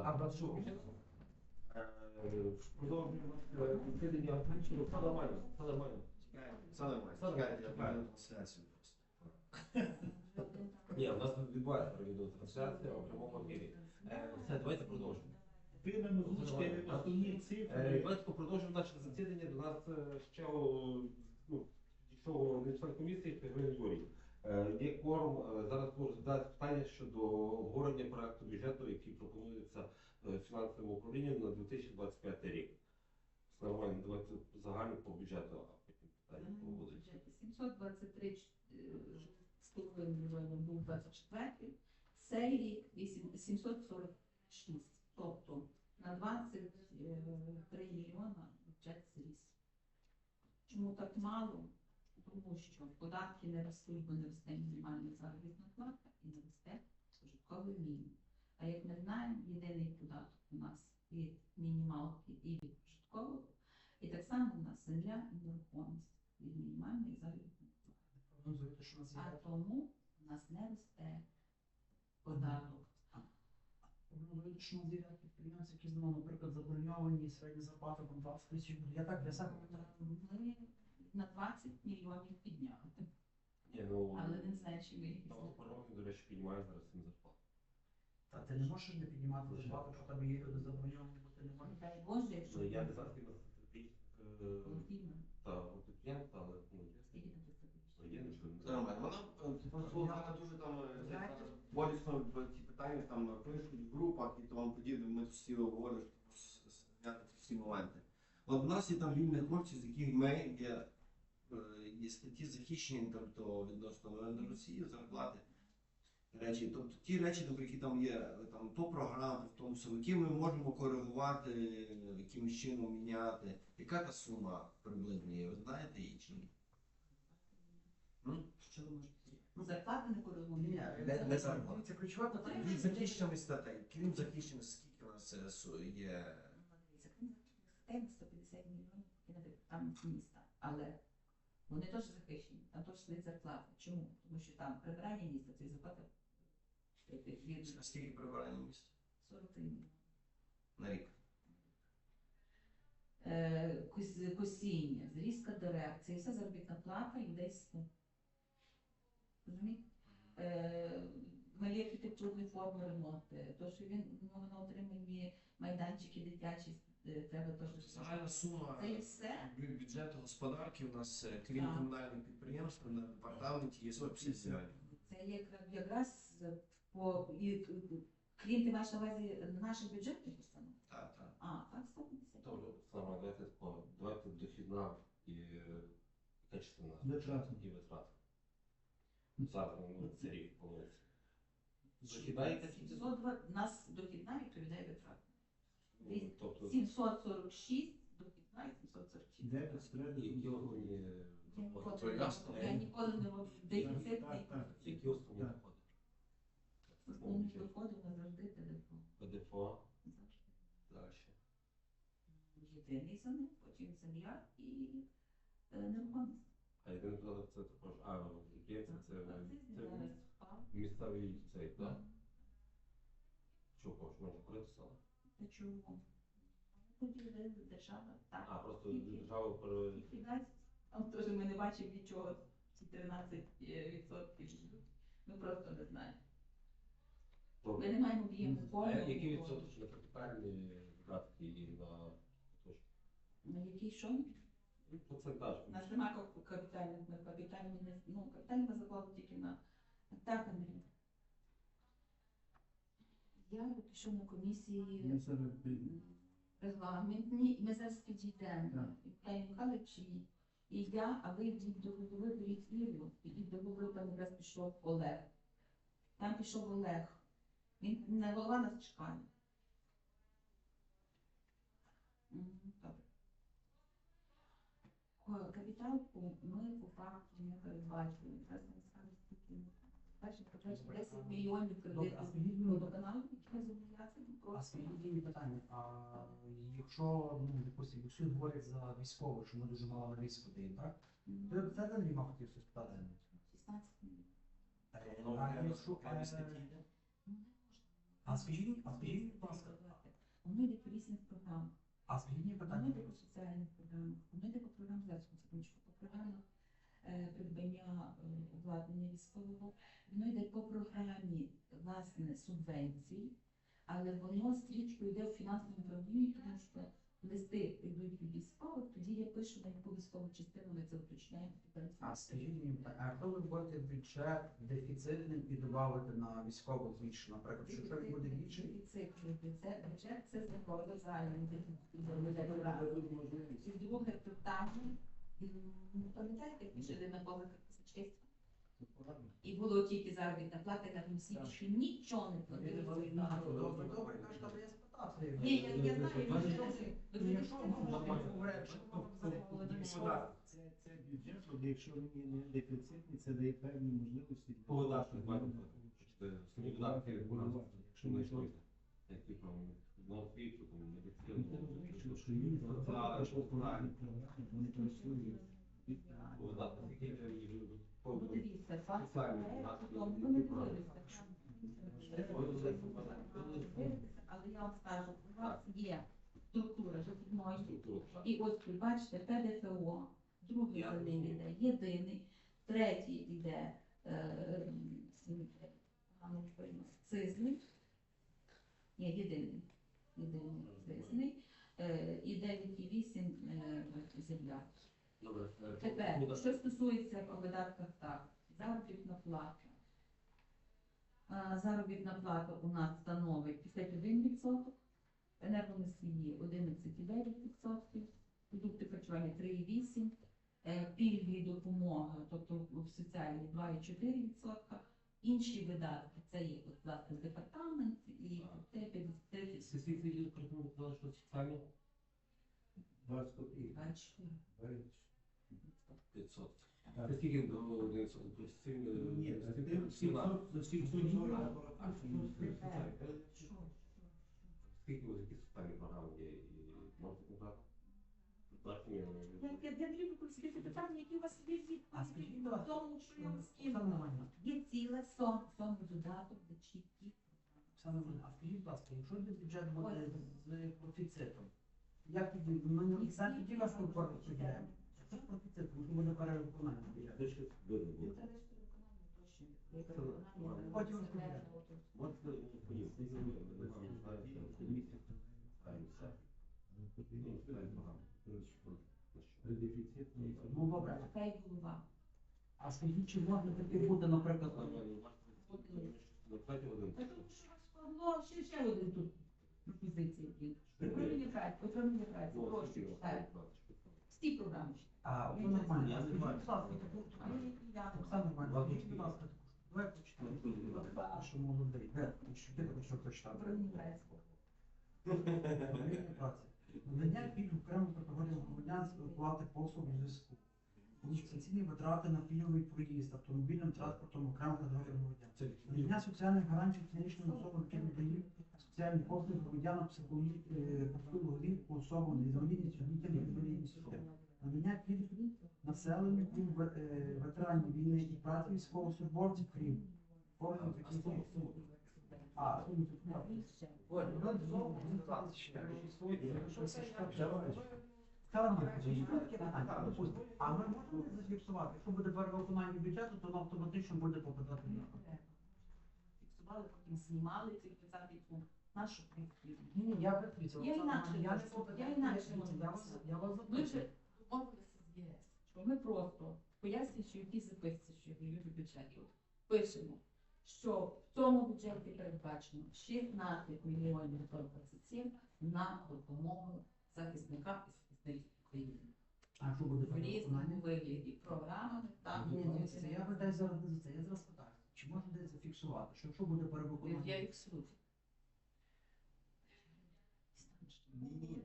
А? Е, Продовжуємо е. Чекайте, я трансляцію просто. Ні, у нас тут відбувається відеотрансляція у прямому ефірі. Е, Все, давайте продовжимо. Озвучити основні Е, цифри. Давайте продовжимо наше засідання. До нас е, ще о, ну, дійшов не член комісії Пігвин Юрій. Е, Є кворум. Е, Зараз буду розглядати питання щодо обговорення проекту бюджету, який пропонується е, фінансовим управлінням на 2025 рік. Все Нормально, давайте загально по бюджету, а потім питання будуть. Бюджеті 723 е, з половиною мільйонів був 24 цей рік вісім- 746. Тобто на 23 мільйона бюджет зріс. Чому так мало? Тому що податки не ростуть, бо не росте мінімальна заробітна плата і не росте прожитковий мінімум. А як ми знаємо, єдиний податок у нас від мінімалки і від прожиткового, і так само у нас земля і нерухомість від мінімальної заробітної плати. А тому у нас не росте податок. Нас є підприємці, які знову, наприклад, заброньовані середня зарплата по 20 тисяч. Я так для себе. Ми на 20 мільйонів підняли, Ні, ну, але не знаю, чи ми їх парламент, до речі, піднімає зараз цим зарплату. Та ти не можеш не піднімати зарплату, якщо в тебе є люди заброньовані, бо ти не можеш. Дай Боже, якщо Ну, я не знаю, скільки на підприємств, але ну, є. скільки на це Ну, є, ну, що не Все знаю. нормально. Вона е, просто вона дуже там е, це, болісно в там пишуть в групах і тому подібне. Ми всі зняти всі моменти. От у нас є там вільні хлопці, з яких ми є, е, є статті захищені тобто, відносно на Росії, зарплати. Речі, тобто ті речі, тобто, які там є, там то програми, в тому всьому, які ми можемо коригувати, якимось чином міняти. Яка та сума приблизно є? Ви знаєте її чи ні? Що ви можете? Зарплати не Ні. Не, не зарплата. Це ключове питання. Від захищених статей, крім захищених, скільки у нас е, є. Дивіться, 150 мільйонів і навіть там міста. Але вони теж захищені, там теж слід зарплати. Чому? Тому що там прибирання міста це зарплата від А скільки прибирання місць 43 мільйони. на рік? Е, кос- Косіння, зрізка дерев, це все заробітна плата з тим. Розумієте? Е, Малі архітектурні форми ремонти, то, що він ну, воно отримує майданчики дитячі, е, треба теж. Загальна сума Це і все. бюджету господарки у нас, е, крім Так. комунальних підприємств, на департаменті є 150 мільйонів. Це є якраз- якраз по і, крім ти маєш на увазі наших бюджетних установ. Так, так. А, так 150. Добре, саме давайте давайте дохідна і яка частина? І витрати. Зараз ну, це рік планується. Дохідна і такі? 702 нас дохідна відповідає витрат. Ну, Тобто, 746 дохідна і 746. Де посередині? які основні доходи? я ніколи не роблю дефіцит. Які основні доходи? Основні доходи у нас завжди телефон. ПДФО, Завжди. далі. Єдиний за ним, потім земля і е, нерухомість. А єдиний податок це також, а, підприємці це, це місцевий цей, так? Чого, що можна курити сало? Та чому? Держава. Так. А, просто Тільки- держава пере... Ліквідація. Там теж ми не бачимо від чого ці 13 відсотків. Ми просто не знаємо. Ми не маємо об'єму А відсоток на капітальні видатки і на? На який що? Ну, Процентаж. У нас немає капітальних, ми капітальні не ну, капітальні ми заклали тільки на так, Андрій. Я пішов на комісії Я регламентні, і ми зараз підійдемо. Віталій Михайлович і, я, а ви йдіть до голови, беріть Іру, ідіть до голови, там якраз пішов Олег. Там пішов Олег. Він не голова нас чекає. Мгм, Добре. Ко- Капіталку ми по факту не передбачили. Зараз не скажу, скільки ми по 10 мільйонів а кредитів скажіть водоканалу, які ми зобов'язані а просто. питання, а якщо, ну, допустимо, всі говорять за військових, що ми дуже мало на військо даємо, так? То я б це Андрій мав хотів щось питати. 16 мільйонів. А якщо, е, Ну, не можна. А А скажіть, будь ласка, Воно йде по різних програмах. а скажіть мені Воно питання. йде по соціальних програмах, по програмах е, придбання е, обладнання військового, воно йде по програмі власне субвенцій, але воно стрічкою йде в фінансовому управлінні, тому що листи йдуть від військових, тоді я пишу на яку військову частину ми це уточняємо. А скажіть мені а якщо ви будете бюджет дефіцитним і додавати на військову збільшення, наприклад, що він буде більший, Дефіцит, бюджет, бюджет це закладу загальний дефіцит. І друге питання, м, пам'ятаєте, як жили на повиках казначейства? І було тільки заробітна плата, там всі що нічого не платили. добре, добре, кажете, але я спитався. Ні, я, я знаю, Ну, ви- ви ну, якщо говорять, що Це, це бюджет, от якщо він не дефіцитний, це дає певні можливості. для По видатках того, бачите, щоб що основні видатки Якщо не йшли, які там на освіту, там Ну, медицину, що- що їм соціальні, програми, вони працюють. Ну, дивіться, факт які ми не дивилися. Але я вам скажу, у вас є структура житлової Структура. І ось ви бачите ПДФО, другий за ним йде єдиний, третій йде е, цизний. Ні, єдиний. Єдиний цизний. І 9,8 е, земля. Е, Тепер, що стосується по видатках, так, заробітна плата. Заробітна плата у нас становить 51%, енергоносії 11,9%, продукти харчування 3,8%, е, пільги і допомога, тобто в соціальні 2,4%, інші видатки, це є от, власне департамент і те 53, Скільки відділ прикинув, казали, що соціально? 20 копійок. 24. 500. Це скільки до 11? З цим, е, Ні, цим- 700 740. А, ну, з цим соціальним. Що? Що? Скільки ось які соціальні програми є і можете казати? Я, я, я дрібно консультуйте питання, які у вас є відповіді в тому, що я вам скинула. Є ціле сон, сон додаток, де чіткі. Оксана Романівна, а скажіть, будь ласка, якщо бюджет буде з профіцитом, як тоді, ми не тоді вас комфортно поділяємо? Що з профіцитом, що буде перевиконання бюджету? Це ще видно було. Потім розповідаємо. Можете поїхати, скільки ви не знаєте, комісія, ставимо все. Ну, ставимо програму. При дефіцитній. Ну добре, а скажіть, чи можна таки бути, наприклад, На тому що складно ще ще один тут пропозиції. Управління праці, управління праці, Ну, прошу, читаю. Всі програми. А от нормально, Я не бачу. будь ласка, таку-. Оксана Ладно, скажіть, будь ласка, давай почитаємо. Що молодий, де? Що ти хочеш прочитати? Управління праці. Надання пільг окремим категоріям громадян з оплати послуг у зв'язку. Інвестиційні витрати на пільговий проїзд автомобільним транспортом окремих категорій громадян. Надання соціальних гарантій фізичним особам, які надають соціальні послуги громадянам психологічного віку особам з інвалідністю, дітям інвалідністю. Надання пільг населенню, е, ветеранів війни і праці військовослужбовців, крім форми таких. А, ну, тут не. А ми можемо зафіксувати, якщо буде перевиконання бюджету, то воно автоматично буде попадати на Фіксували, потім знімали цей 20 пункт. Нашу я інакше я інакше можу я вас запитую. Що ми просто пояснюючи, які записці, що в в бюджеті, от пишемо, що в цьому бюджеті передбачено 16 мільйонів 127 на допомогу захисникам і захисників України. А якщо буде В різному вигляді програмами там Ні, ні, це я питаю зараз не за це. Я зараз питаю, чи можна десь зафіксувати, що якщо буде я перевиконання? їх суд. Ні, ні.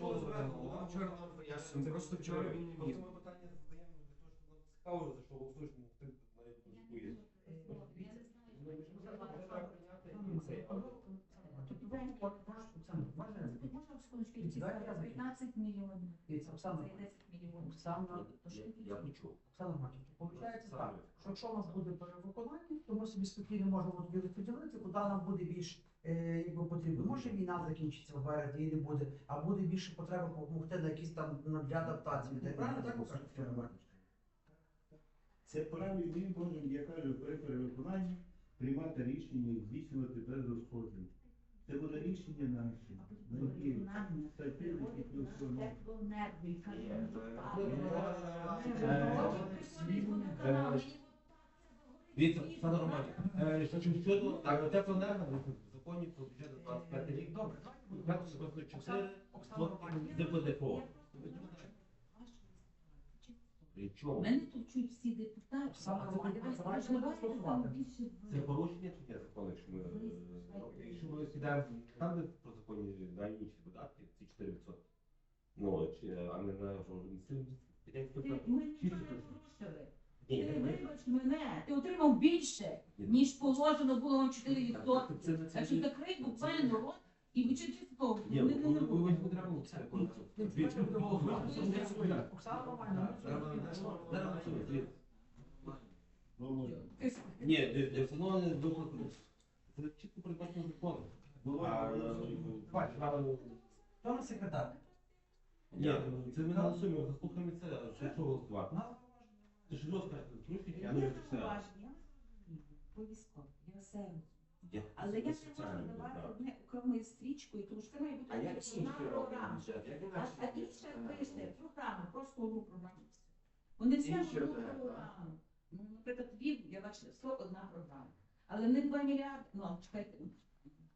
Було я нам вчора нам пояснювали. Просто вчора він ми питання задаємо для того, щоб нам цікаво, за що голосуєш, ну, ти навіть не боїш. Оксана, можна- секундочку, закінчу. 15 мільйонів. Дивіться, Оксана, Це 10 мільйонів. Оксана, що Я почув. Оксана Марківна, виходить так, що якщо у нас буде перевиконання, то ми собі спокійно можемо розподілити, куди нам буде більш е, якби потрібно. Може війна закінчиться в березні і не буде, а буде більше потреба допомогти на якісь там на- для адаптації. людей. Правильно так Оксана Марківна? Це правильно, ми можемо, я кажу, при перевиконанні приймати рішення і здійснювати перерозподіл. Це буде рішення наше. Плюсуємо. Дивіться, Оксана Романівна, е, щодо так, теплоенерго в законі про бюджет 25 рік, Добре, просто 4 Оксана Романівна. ДПДФО. При чому? Мене тут чують всі депутати. Саме А там більше Це порушення ні закону, якщо ми, е, якщо ми сідаємо там, де про законі на інші видатки, ці 4%, ну, чи, а не на Ти ми не порушили. Ти вибач мене, ти отримав більше, ніж положено було вам 4%. Це Так що це. закрий буквально рот і вичити з того. Ні, Вони ви не ви ви це Володя. Ні, де встановлення виплати. Це чітко передбачено законом. А, е, Хто на секретар? Ні, це ми голосуємо, заслухаємо це, це що голосувати. На- ж розкажете, Я я не не все. зауваження, по я все. Я- Але я не можу давати одне окремою стрічкою, тому що це має бути А як інші програма. роблять бюджет? Як А, інакше? а інше пише програму, просто одну програму. Вони одну роблять, програму. Ну, наприклад, Львів, я бачила, 100 одна програма. Але них 2 мільярди, ну, чекайте,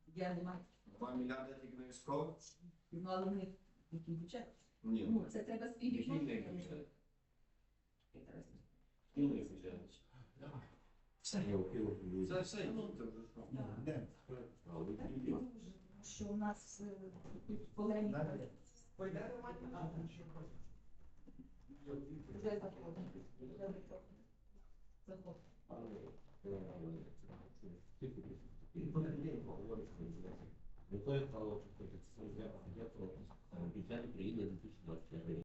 я не маю. 2 мільярди тільки на військових? Ну, але в них який бюджет. Ні. Ну, це треба Який в них співвідношення. бюджет? Спільний бюджет. Все. Це все, ну, це вже що. Де? Що у нас е, тут полеміка. Вже. Заходимо. Метою стало бюджет України 2024